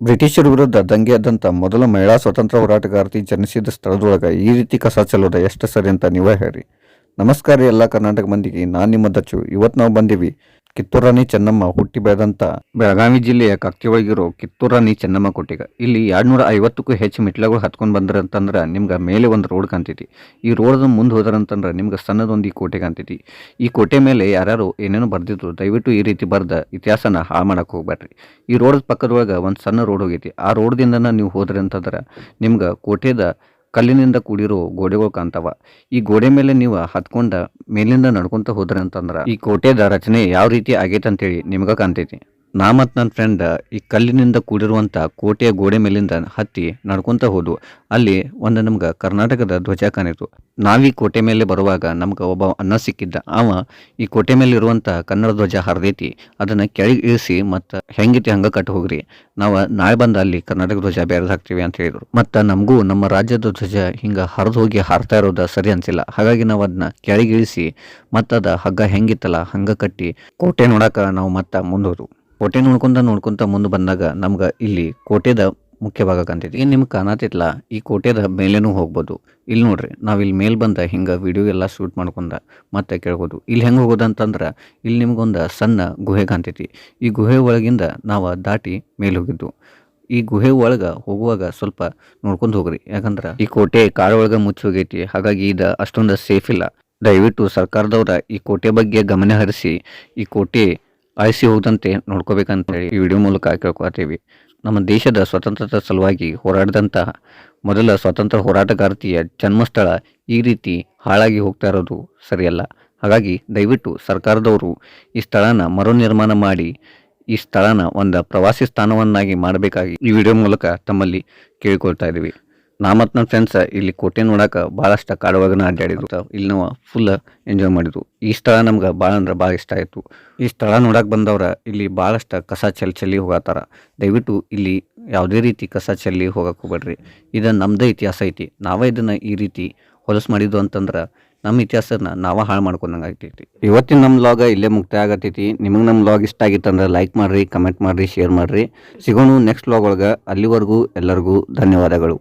ಬ್ರಿಟಿಷರ ವಿರುದ್ಧ ದಂಗೆ ಎದ್ದಂತ ಮೊದಲ ಮಹಿಳಾ ಸ್ವತಂತ್ರ ಹೋರಾಟಗಾರ್ತಿ ಜನಿಸಿದ ಸ್ಥಳದೊಳಗ ಈ ರೀತಿ ಕಸ ಚೆಲ್ಲೋದ ಎಷ್ಟು ಸರಿ ಅಂತ ನೀವೇ ಹೇಳಿ ನಮಸ್ಕಾರ ಎಲ್ಲ ಕರ್ನಾಟಕ ಮಂದಿಗೆ. ನಾನು ನಿಮ್ಮ ದಚ್ಚು. ಇವತ್ತು ನಾವು ಬಂದೀವಿ ಕಿತ್ತೂರಾಣಿ ಚೆನ್ನಮ್ಮ ಹುಟ್ಟಿ ಬೆಳೆದಂತ ಬೆಳಗಾವಿ ಜಿಲ್ಲೆಯ ಕಕ್ಕಿ ಒಳಗಿರೋ ಕಿತ್ತೂರಾಣಿ ಚೆನ್ನಮ್ಮ ಕೊಟ್ಟಿಗ. ಇಲ್ಲಿ ಎರಡ್ನೂರ ಐವತ್ತಕ್ಕೂ ಹೆಚ್ಚು ಮೆಟ್ಲಗಳು ಹತ್ಕೊಂಡ್ ಬಂದ್ರ ಅಂತಂದ್ರ ನಿಮ್ಗೆ ಮೇಲೆ ಒಂದು ರೋಡ್ ಕಾಣ್ತೈತಿ. ಈ ರೋಡ್ ಮುಂದೆ ಹೋದ್ರಂತಂದ್ರೆ ನಿಮ್ಗೆ ಸಣ್ಣದೊಂದು ಈ ಕೋಟೆ ಕಾಣ್ತೈತಿ. ಈ ಕೋಟೆ ಮೇಲೆ ಯಾರ್ಯಾರು ಏನೇನೋ ಬರ್ದಿದ್ರು, ದಯವಿಟ್ಟು ಈ ರೀತಿ ಬರ್ದ ಇತಿಹಾಸನ ಹಾಳು ಮಾಡಕ್ ಹೋಗ್ಬೇಡ್ರಿ ಈ ರೋಡ್ ಪಕ್ಕದೊಳಗೆ ಒಂದು ಸಣ್ಣ ರೋಡ್ ಹೋಗೈತಿ. ಆ ರೋಡ್ದಿಂದನ ನೀವು ಹೋದ್ರಿ ಅಂತಂದ್ರೆ ನಿಮ್ಗೆ ಕೋಟೆದ ಕಲ್ಲಿನಿಂದ ಕೂಡಿರೋ ಗೋಡೆಗಳು ಕಾಣ್ತಾವ. ಈ ಗೋಡೆ ಮೇಲೆ ನೀವು ಹತ್ಕೊಂಡ ಮೇಲಿಂದ ನಡ್ಕೊಂತ ಹೋದ್ರಿ ಅಂತಂದ್ರ ಈ ಕೋಟೆದ ರಚನೆ ಯಾವ ರೀತಿ ಆಗೈತೆ ಅಂತೇಳಿ ನಿಮ್ಗೆ ಕಾಣ್ತೈತಿ. ನಾ ಮತ್ತು ನನ್ನ ಫ್ರೆಂಡ್ ಈ ಕಲ್ಲಿನಿಂದ ಕೂಡಿರುವಂಥ ಕೋಟೆಯ ಗೋಡೆ ಮೇಲಿಂದ ಹತ್ತಿ ನಡ್ಕೊತ ಹೋದ್ವು ಅಲ್ಲಿ ಒಂದು ನಮ್ಗೆ ಕರ್ನಾಟಕದ ಧ್ವಜ ಕಾಣಿತು ನಾವೀ ಕೋಟೆ ಮೇಲೆ ಬರುವಾಗ ನಮ್ಗೆ ಒಬ್ಬ ಅನ್ನ ಸಿಕ್ಕಿದ್ದ. ಅವ ಈ ಕೋಟೆ ಮೇಲೆ ಇರುವಂಥ ಕನ್ನಡ ಧ್ವಜ ಹರಿದೈತಿ. ಅದನ್ನು ಕೆಳಗೆ ಇಳಿಸಿ ಮತ್ತು ಹೆಂಗೈತಿ ಹಂಗೆ ಕಟ್ಟು ಹೋಗ್ರಿ. ನಾವು ನಾಳೆ ಬಂದು ಅಲ್ಲಿ ಕರ್ನಾಟಕ ಧ್ವಜ ಬೇರೆದು ಹಾಕ್ತೀವಿ ಅಂತ ಹೇಳಿದರು. ಮತ್ತು ನಮಗೂ ನಮ್ಮ ರಾಜ್ಯದ ಧ್ವಜ ಹಿಂಗೆ ಹರಿದು ಹೋಗಿ ಹಾರ್ತಾ ಇರೋದು ಸರಿ ಅನಿಸಿಲ್ಲ. ಹಾಗಾಗಿ ನಾವು ಅದನ್ನ ಕೆಳಗೆ ಇಳಿಸಿ ಮತ್ತದ ಹಗ್ಗ ಹೆಂಗಿತ್ತಲ್ಲ ಹಂಗೆ ಕಟ್ಟಿ ಕೋಟೆ ನೋಡೋಕೆ ನಾವು ಮತ್ತೆ ಮುಂದೋದು ಕೋಟೆ ನೋಡ್ಕೊಂತ ನೋಡ್ಕೊಂತ ಮುಂದೆ ಬಂದಾಗ ನಮ್ಗೆ ಇಲ್ಲಿ ಕೋಟೆದ ಮುಖ್ಯ ಭಾಗ ಕಾಣ್ತೈತಿ. ಏನು ನಿಮ್ಗೆ ಕಾಣತಿತ್ಲ? ಈ ಕೋಟೆದ ಮೇಲೇನೂ ಹೋಗ್ಬೋದು. ಇಲ್ಲಿ ನೋಡ್ರಿ, ನಾವು ಇಲ್ಲಿ ಮೇಲೆ ಬಂದ ಹಿಂಗೆ ವಿಡಿಯೋ ಎಲ್ಲ ಶೂಟ್ ಮಾಡ್ಕೊಂಡ ಮತ್ತೆ ಕೇಳ್ಬೋದು. ಇಲ್ಲಿ ಹೆಂಗೆ ಹೋಗೋದು ಅಂತಂದ್ರೆ ಇಲ್ಲಿ ನಿಮ್ಗೊಂದು ಸಣ್ಣ ಗುಹೆ ಕಾಣ್ತೈತಿ. ಈ ಗುಹೆ ಒಳಗಿಂದ ನಾವು ದಾಟಿ ಮೇಲೆ ಹೋಗಿದ್ದು. ಈ ಗುಹೆ ಒಳಗೆ ಹೋಗುವಾಗ ಸ್ವಲ್ಪ ನೋಡ್ಕೊಂಡು ಹೋಗ್ರಿ. ಯಾಕಂದ್ರೆ ಈ ಕೋಟೆ ಕಾಡೊಳಗೆ ಮುಚ್ಚಿ ಹೋಗೈತಿ. ಹಾಗಾಗಿ ಇದು ಅಷ್ಟೊಂದು ಸೇಫ್ ಇಲ್ಲ. ದಯವಿಟ್ಟು ಸರ್ಕಾರದವ್ರ ಈ ಕೋಟೆ ಬಗ್ಗೆ ಗಮನ ಹರಿಸಿ. ಈ ಕೋಟೆ ಅಳಿಸಿ ಹೋದಂತೆ ನೋಡ್ಕೋಬೇಕಂತ ಹೇಳಿ ಈ ವಿಡಿಯೋ ಮೂಲಕ ಕೇಳ್ಕೊತೀವಿ ನಮ್ಮ ದೇಶದ ಸ್ವತಂತ್ರತೆ ಸಲುವಾಗಿ ಹೋರಾಡಿದಂತಹ ಮೊದಲ ಸ್ವತಂತ್ರ ಹೋರಾಟಗಾರತಿಯ ಜನ್ಮಸ್ಥಳ ಈ ರೀತಿ ಹಾಳಾಗಿ ಹೋಗ್ತಾ ಇರೋದು ಸರಿಯಲ್ಲ. ಹಾಗಾಗಿ ದಯವಿಟ್ಟು ಸರ್ಕಾರದವರು ಈ ಸ್ಥಳನ ಮರು ನಿರ್ಮಾಣ ಮಾಡಿ, ಈ ಸ್ಥಳನ ಒಂದು ಪ್ರವಾಸಿ ಸ್ಥಾನವನ್ನಾಗಿ ಮಾಡಬೇಕಾಗಿ ಈ ವಿಡಿಯೋ ಮೂಲಕ ತಮ್ಮಲ್ಲಿ ಕೇಳಿಕೊಳ್ತಾ ಇದ್ದೀವಿ. ನಾ ಮತ್ತು ನನ್ನ ಫ್ರೆಂಡ್ಸ್ ಇಲ್ಲಿ ಕೋಟೆ ನೋಡಕ್ಕೆ ಭಾಳಷ್ಟು ಕಾಡುವಾಗನ ಅಡ್ಡಾಡಿದ್ರು ಇಲ್ಲಿ ನಾವು ಫುಲ್ ಎಂಜಾಯ್ ಮಾಡಿದ್ವು. ಈ ಸ್ಥಳ ನಮ್ಗೆ ಭಾಳ ಅಂದ್ರೆ ಭಾಳ ಇಷ್ಟ ಆಯಿತು. ಈ ಸ್ಥಳ ನೋಡಕ್ಕೆ ಬಂದವ್ರ ಇಲ್ಲಿ ಭಾಳಷ್ಟು ಕಸ ಚೆಲ್ಲಿ ಚೆಲ್ಲಿ ಹೋಗತ್ತಾರ ದಯವಿಟ್ಟು ಇಲ್ಲಿ ಯಾವುದೇ ರೀತಿ ಕಸ ಚೆಲ್ಲಿ ಹೋಗಕ್ಕೆ ಹೋಗ್ಬೇಡ್ರಿ. ಇದು ನಮ್ಮದೇ ಇತಿಹಾಸ ಐತಿ. ನಾವೇ ಇದನ್ನು ಈ ರೀತಿ ಹೊಲಸು ಮಾಡಿದ್ದು ಅಂತಂದ್ರೆ ನಮ್ಮ ಇತಿಹಾಸನ ನಾವೇ ಹಾಳು ಮಾಡ್ಕೊಂಡಂಗೆ ಆಗ್ತೈತಿ. ಇವತ್ತಿನ ನಮ್ಮ ಲಾಗ ಇಲ್ಲೇ ಮುಕ್ತಾಯ ಆಗತ್ತೈತಿ ನಿಮಗೆ ನಮ್ಮ ಲಾಗ್ ಇಷ್ಟ ಆಗಿತ್ತಂದ್ರೆ ಲೈಕ್ ಮಾಡಿರಿ ಕಮೆಂಟ್ ಮಾಡಿರಿ ಶೇರ್ ಮಾಡಿರಿ. ಸಿಗೋಣ ನೆಕ್ಸ್ಟ್ ಲಾಗ್ ಒಳಗೆ. ಅಲ್ಲಿವರೆಗೂ ಎಲ್ಲರಿಗೂ ಧನ್ಯವಾದಗಳು.